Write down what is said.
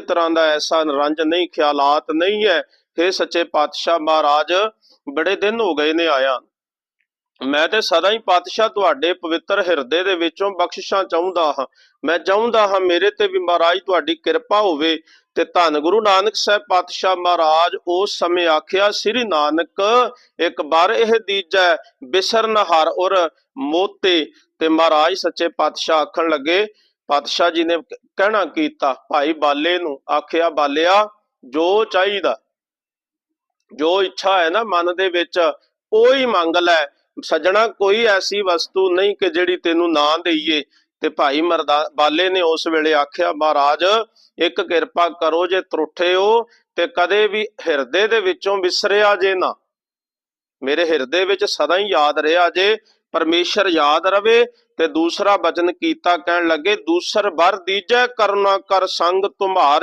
ਤਰ੍ਹਾਂ ਦਾ ਐਸਾ ਰੰਜ ਨਹੀਂ, ਖਿਆਲਾਤ ਨਹੀਂ ਹੈ। हे ਸੱਚੇ ਪਾਤਸ਼ਾਹ ਮਹਾਰਾਜ, ਬੜੇ ਦਿਨ ਹੋ ਗਏ ਨੇ ਆਇਆ। ਮੈਂ ਤੇ ਸਦਾ ਹੀ ਪਾਤਸ਼ਾਹ ਤੁਹਾਡੇ ਪਵਿੱਤਰ ਹਿਰਦੇ ਦੇ ਵਿੱਚੋਂ ਬਖਸ਼ਿਸ਼ਾਂ ਚਾਹੁੰਦਾ ਹਾਂ। ਮੈਂ ਚਾਹੁੰਦਾ ਹਾਂ ਮੇਰੇ ਤੇ ਵੀ ਮਹਾਰਾਜ ਤੁਹਾਡੀ ਕਿਰਪਾ ਹੋਵੇ ਤੇ ਧੰਨ ਗੁਰੂ ਨਾਨਕ ਸਾਹਿਬ ਪਾਤਸ਼ਾਹ ਮਹਾਰਾਜ ਉਸ ਸਮੇਂ ਆਖਿਆ, ਸ੍ਰੀ ਨਾਨਕ, ਇੱਕ ਵਾਰ ਇਹ ਦੀਜੈ ਬਿਸਰ ਹਰ ਔਰ ਮੋਤੇ। ਤੇ ਮਹਾਰਾਜ ਸੱਚੇ ਪਾਤਸ਼ਾਹ ਆਖਣ ਲੱਗੇ ਪਾਤਸ਼ਾਹ ਜੀ ਨੇ ਕਹਿਣਾ ਕੀਤਾ, ਭਾਈ ਬਾਲੇ ਨੂੰ ਆਖਿਆ, ਬਾਲਿਆ, ਜੋ ਚਾਹੀਦਾ, ਜੋ ਇੱਛਾ ਹੈ ਨਾ ਮਨ ਦੇ ਵਿੱਚ, ਉਹ ਹੀ ਮੰਗ ਲੈ। ਸੱਜਣਾ, ਕੋਈ ਐਸੀ ਵਸਤੂ ਨਹੀਂ ਕਿ ਜਿਹੜੀ ਤੈਨੂੰ ਨਾ ਦੇਈਏ। ਤੇ ਭਾਈ ਮਰਦਾ, ਬਾਲੇ ਨੇ ਉਸ ਵੇਲੇ ਆਖਿਆ, ਮਹਾਰਾਜ, ਇੱਕ ਕਿਰਪਾ ਕਰੋ ਜੇ ਤਰੁੱਠੇ ਹੋ ਤੇ ਕਦੇ ਵੀ ਹਿਰਦੇ ਦੇ ਵਿੱਚੋਂ ਵਿਸਰਿਆ ਜੇ ਨਾ। ਮੇਰੇ ਹਿਰਦੇ ਵਿੱਚ ਸਦਾ ਹੀ ਯਾਦ ਰਿਹਾ ਜੇ ਪਰਮੇਸ਼ਰ ਯਾਦ ਰਵੇ ਤੇ ਦੂਸਰਾ ਬਚਨ ਕੀਤਾ ਕਹਿਣ ਲੱਗੇ, ਦੂਸਰ ਵਰ ਦੀਜੈ ਕਰੁਣਾ ਕਰ ਸੰਗ ਤੁਮਾਰ